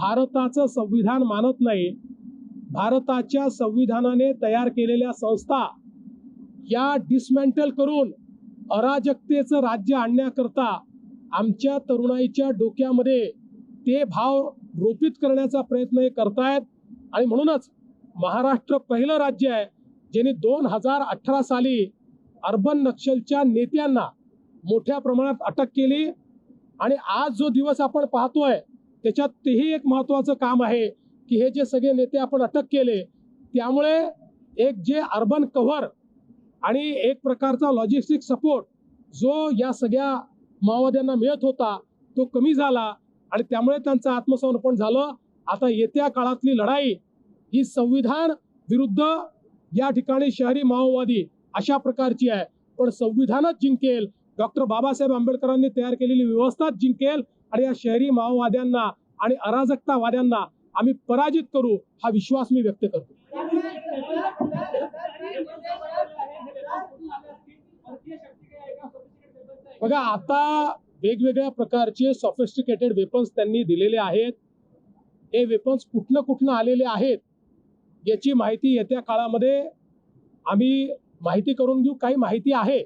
भारताचं संविधान मानत नाही भारताच्या संविधानाने तयार केलेल्या संस्था या डिसमेंटल करून अराजकतेचं राज्य आणण्याकरता आमच्या तरुणाईच्या डोक्यामध्ये ते भाव रोपित करण्याचा प्रयत्न हे करतायत. आणि म्हणूनच महाराष्ट्र पहिलं राज्य आहे ज्यांनी दोन हजार अठरा साली अर्बन नक्षलच्या नेत्यांना मोठ्या प्रमाणात अटक केली. आणि आज जो दिवस आपण पाहतोय त्याच्यात तेही एक महत्वाचं काम आहे की हे जे सगळे नेते आपण अटक केले त्यामुळे एक जे अर्बन कव्हर आणि एक प्रकारचा लॉजिस्टिक सपोर्ट जो या सगळ्या माओवाद्यांना मिळत होता तो कमी झाला आणि त्यामुळे त्यांचं आत्मसमर्पण झालं. आता येत्या काळातली लढाई ही संविधान विरुद्ध या ठिकाणी शहरी माओवादी अशा प्रकारची आहे. पण संविधानच जिंकेल. डॉक्टर बाबासाहेब आंबेडकरांनी तयार केलेली व्यवस्थाच जिंकेल. आणि या शहरी माओवाद्यांना आणि अराजकतावाद्यांना आम्ही पराजित करू हा विश्वास मी व्यक्त करतो. बघा आता वेगवेगळ्या प्रकारचे सॉफिस्टिकेटेड वेपन्स त्यांनी दिलेले आहेत. हे वेपन्स कुठनं कुठनं आलेले आहेत याची माहिती येत्या काळामध्ये आम्ही माहिती करून घेऊ. काही माहिती आहे?